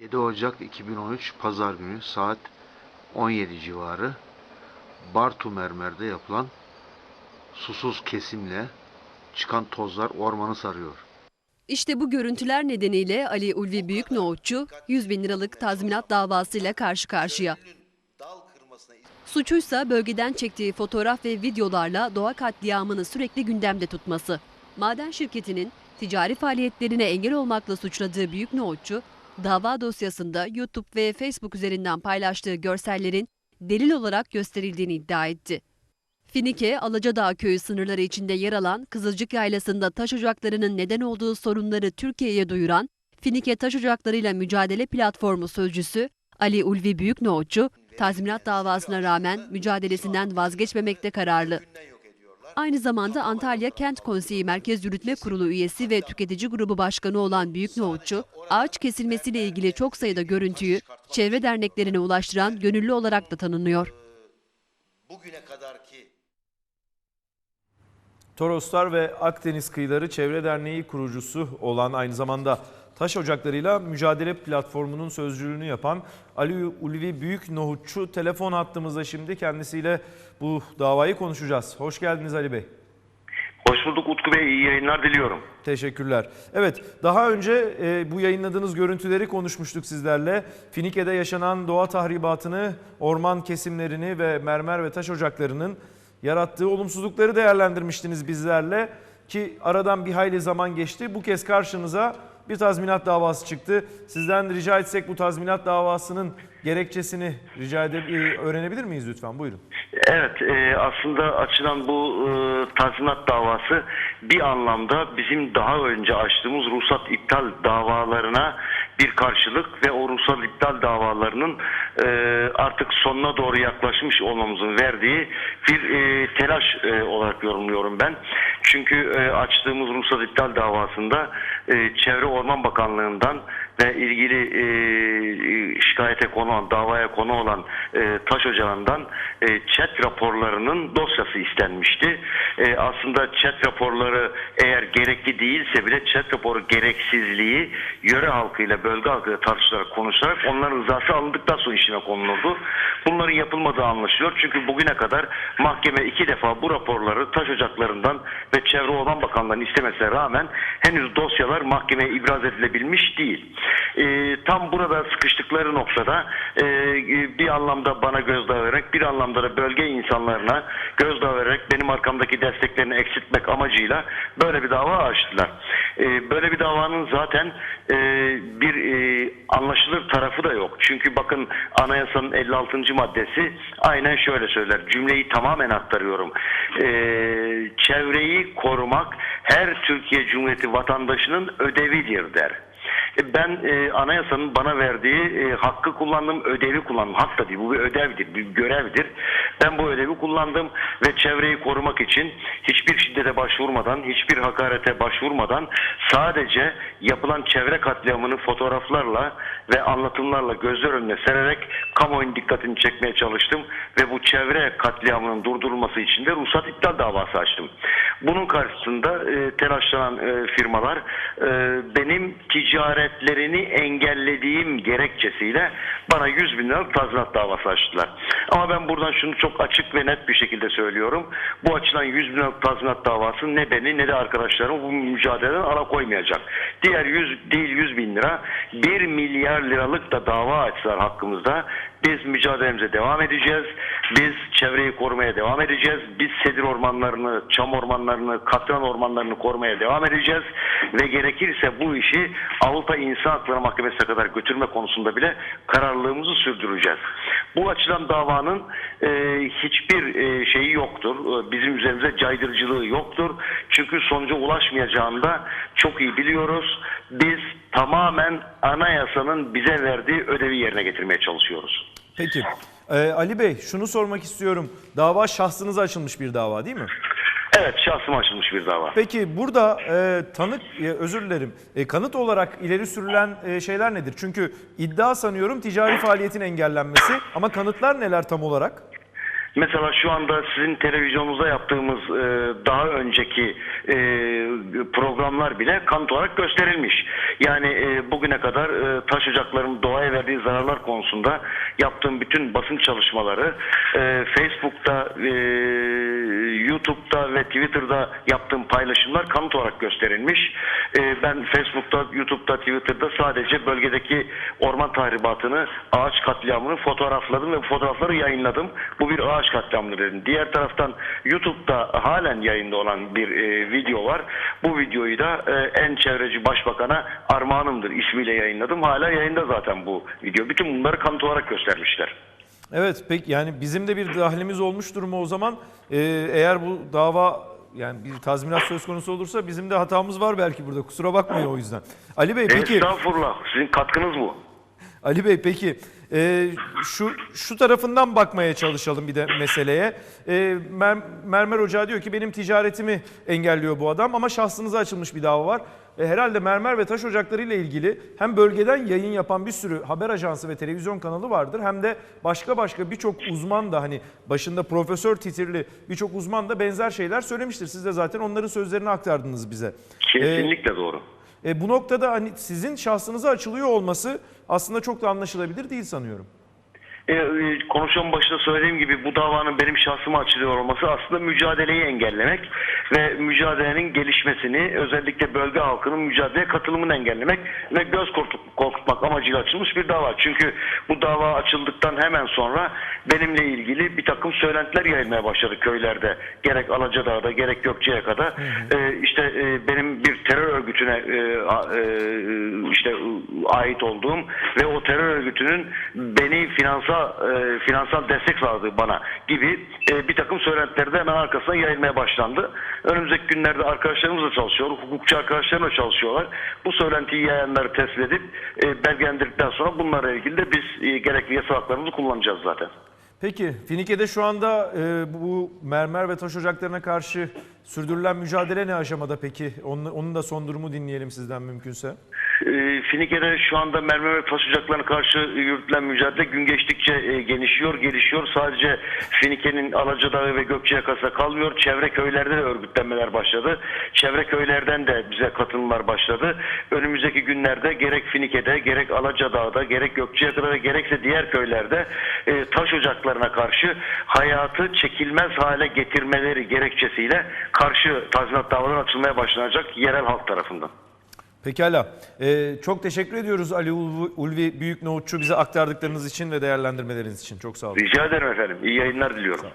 7 Ocak 2013 Pazar günü saat 17 civarı Bartu Mermer'de yapılan susuz kesimle çıkan tozlar ormanı sarıyor. İşte bu görüntüler nedeniyle Ali Ulvi Büyüknoğutçu 100 bin liralık tazminat davasıyla karşı karşıya. Suçuysa bölgeden çektiği fotoğraf ve videolarla doğa katliamını sürekli gündemde tutması. Maden şirketinin ticari faaliyetlerine engel olmakla suçladığı Büyüknoğutçu, dava dosyasında YouTube ve Facebook üzerinden paylaştığı görsellerin delil olarak gösterildiğini iddia etti. Finike, Alacadağ köyü sınırları içinde yer alan Kızılcık Yaylası'nda taş ocaklarının neden olduğu sorunları Türkiye'ye duyuran Finike Taş Ocakları'yla Mücadele Platformu sözcüsü Ali Ulvi Büyüknoğutçu, tazminat davasına rağmen mücadelesinden vazgeçmemekte kararlı. Aynı zamanda Antalya Kent Konseyi Merkez Yürütme Kurulu üyesi ve tüketici grubu başkanı olan Büyüknoğutçu, ağaç kesilmesiyle ilgili çok sayıda görüntüyü çevre derneklerine ulaştıran gönüllü olarak da tanınıyor. bugüne kadarki Toroslar ve Akdeniz Kıyıları Çevre Derneği kurucusu olan aynı zamanda Taş Ocakları'yla Mücadele Platformu'nun sözcülüğünü yapan Ali Ulvi Büyük Nohutçu telefon hattımızda şimdi kendisiyle bu davayı konuşacağız. Hoş geldiniz Ali Bey. Hoş bulduk Utku Bey. iyi yayınlar diliyorum. Teşekkürler. Evet, daha önce e, bu yayınladığınız görüntüleri konuşmuştuk sizlerle. Finike'de yaşanan doğa tahribatını, orman kesimlerini ve mermer ve taş ocaklarının yarattığı olumsuzlukları değerlendirmiştiniz bizlerle. Ki aradan bir hayli zaman geçti. Bu kez karşınıza bir tazminat davası çıktı. Sizden rica etsek bu tazminat davasının gerekçesini rica edip e, öğrenebilir miyiz lütfen? Buyurun. Evet e, aslında açılan bu e, tazminat davası bir anlamda bizim daha önce açtığımız ruhsat iptal davalarına bir karşılık ve o ruhsat iptal davalarının e, artık sonuna doğru yaklaşmış olmamızın verdiği bir e, telaş e, olarak yorumluyorum ben. Çünkü e, açtığımız ruhsat iptal davasında e, Çevre Orman Bakanlığı'ndan ve ilgili e, şikayete konu olan, davaya konu olan e, taş ocağından e, chat raporlarının dosyası istenmişti. E, aslında chat raporları eğer gerekli değilse bile chat raporu gereksizliği yöre halkıyla, bölge halkıyla tartışılarak, konuşularak onların rızası alındıktan sonra işine konulurdu. Bunların yapılmadığı anlaşılıyor. Çünkü bugüne kadar mahkeme iki defa bu raporları taş ocaklarından ve Çevre Orman Bakanlığı'nın istemesine rağmen henüz dosyalar mahkemeye ibraz edilebilmiş değil. E, tam burada sıkıştıkları noktada e, bir anlamda bana gözdağı vererek bir anlamda da bölge insanlarına gözdağı vererek benim arkamdaki desteklerini eksiltmek amacıyla böyle bir dava açtılar. E, böyle bir davanın zaten e, bir e, anlaşılır tarafı da yok. Çünkü bakın anayasanın 56. maddesi aynen şöyle söyler. Cümleyi tamamen aktarıyorum. E, çevreyi korumak her Türkiye Cumhuriyeti vatandaşının ödevidir der. E, Ben e, anayasanın bana verdiği e, hakkı kullandım, ödevi kullandım. Hak da değil, bu bir ödevdir, bir görevdir. Ben bu ödevi kullandım ve çevreyi korumak için hiçbir şiddete başvurmadan, hiçbir hakarete başvurmadan sadece yapılan çevre katliamını fotoğraflarla ve anlatımlarla gözler önüne sererek kamuoyunun dikkatini çekmeye çalıştım ve bu çevre katliamının durdurulması için de ruhsat iptal davası açtım. Bunun karşısında e, telaşlanan e, firmalar e, benim ticaretlerini engellediğim gerekçesiyle bana 100 bin liralık tazminat davası açtılar. Ama ben buradan şunu çok açık ve net bir şekilde söylüyorum. Bu açılan 100 bin liralık tazminat davası ne beni ne de arkadaşlarımı bu mücadeleden alakoymayacak. Diğer 100 değil 100 bin lira 1 milyar liralık da dava açsalar hakkımızda biz mücadelemize devam edeceğiz. Biz çevreyi korumaya devam edeceğiz. Biz sedir ormanlarını, çam ormanlarını, katran ormanlarını korumaya devam edeceğiz. Ve gerekirse bu işi Avrupa İnsan Hakları Mahkemesi'ne kadar götürme konusunda bile kararlılığımızı sürdüreceğiz. Bu açılan davanın e, hiçbir e, şeyi yoktur. E, Bizim üzerimize caydırıcılığı yoktur. Çünkü sonuca ulaşmayacağını da çok iyi biliyoruz. Biz tamamen anayasanın bize verdiği ödevi yerine getirmeye çalışıyoruz. Peki. Ee, Ali Bey şunu sormak istiyorum. Dava şahsınıza açılmış bir dava değil mi? Evet şahsıma açılmış bir dava. Peki burada e, tanık, e, özür dilerim, e, kanıt olarak ileri sürülen e, şeyler nedir? Çünkü iddia sanıyorum ticari faaliyetin engellenmesi ama kanıtlar neler tam olarak? Mesela şu anda sizin televizyonunuzda yaptığımız e, daha önceki e, programlar bile kanıt olarak gösterilmiş. Yani e, bugüne kadar e, taş ocaklarının doğaya verdiği zararlar konusunda yaptığım bütün basın çalışmaları e, Facebook'ta, e, YouTube'da ve Twitter'da yaptığım paylaşımlar kanıt olarak gösterilmiş. E, ben Facebook'ta, YouTube'da, Twitter'da sadece bölgedeki orman tahribatını, ağaç katliamını fotoğrafladım ve bu fotoğrafları yayınladım. Bu bir ağaç katliamıdır dedim. Diğer taraftan YouTube'da halen yayında olan bir e, video var. Bu videoyu da e, en çevreci başbakana armağanımdır ismiyle yayınladım. Hala yayında zaten bu video. Bütün bunları kanıt olarak göstermişler. Evet peki yani bizim de bir dahlimiz olmuştur mu o zaman? Ee, eğer bu dava yani bir tazminat söz konusu olursa bizim de hatamız var belki burada. Kusura bakmayın o yüzden. Ali Bey peki Estağfurullah. Sizin katkınız bu. Ali Bey peki e, şu şu tarafından bakmaya çalışalım bir de meseleye. E, Mer- Mermer Ocağı diyor ki benim ticaretimi engelliyor bu adam ama şahsınıza açılmış bir dava var. E, herhalde mermer ve taş ocakları ile ilgili hem bölgeden yayın yapan bir sürü haber ajansı ve televizyon kanalı vardır hem de başka başka birçok uzman da hani başında profesör titirli birçok uzman da benzer şeyler söylemiştir. Siz de zaten onların sözlerini aktardınız bize. Kesinlikle doğru. E, bu noktada hani sizin şahsınıza açılıyor olması aslında çok da anlaşılabilir değil sanıyorum. E, e, başında söylediğim gibi bu davanın benim şahsıma açılıyor olması aslında mücadeleyi engellemek ve mücadelenin gelişmesini özellikle bölge halkının mücadeleye katılımını engellemek ve göz korkut- korkutmak amacıyla açılmış bir dava. Çünkü bu dava açıldıktan hemen sonra benimle ilgili bir takım söylentiler yayılmaya başladı köylerde. Gerek Alacadağ'da gerek Gökçeaka'da. E, işte e, benim bir terör örgütüne e, e, işte ait olduğum ve o terör örgütünün beni finansal e, finansal destek sağladığı bana gibi e, bir takım söylentileri de hemen arkasına yayılmaya başlandı. Önümüzdeki günlerde arkadaşlarımızla çalışıyor, hukukçu arkadaşlarımla çalışıyorlar. Bu söylentiyi yayanları tespit edip e, belgelendirdikten sonra bunlarla ilgili de biz e, gerekli yasa haklarımızı kullanacağız zaten. Peki Finike'de şu anda e, bu mermer ve taş ocaklarına karşı sürdürülen mücadele ne aşamada peki? Onun, onun da son durumu dinleyelim sizden mümkünse. Finike'de şu anda mermer ve taş ocaklarına karşı yürütülen mücadele gün geçtikçe e, genişliyor, gelişiyor. Sadece Finike'nin Alacadağı ve Gökçeaka'sında kalmıyor. Çevre köylerde de örgütlenmeler başladı. Çevre köylerden de bize katılımlar başladı. Önümüzdeki günlerde gerek Finike'de, gerek Alacadağ'da, gerek Gökçeaka'da ve gerekse diğer köylerde e, taş ocaklarına karşı hayatı çekilmez hale getirmeleri gerekçesiyle karşı tazminat davaları açılmaya başlanacak yerel halk tarafından. Pekala. E, çok teşekkür ediyoruz Ali Ulvi, Ulvi Büyük Nohutçu bize aktardıklarınız için ve değerlendirmeleriniz için. Çok sağ olun. Rica ederim efendim. İyi yayınlar diliyorum.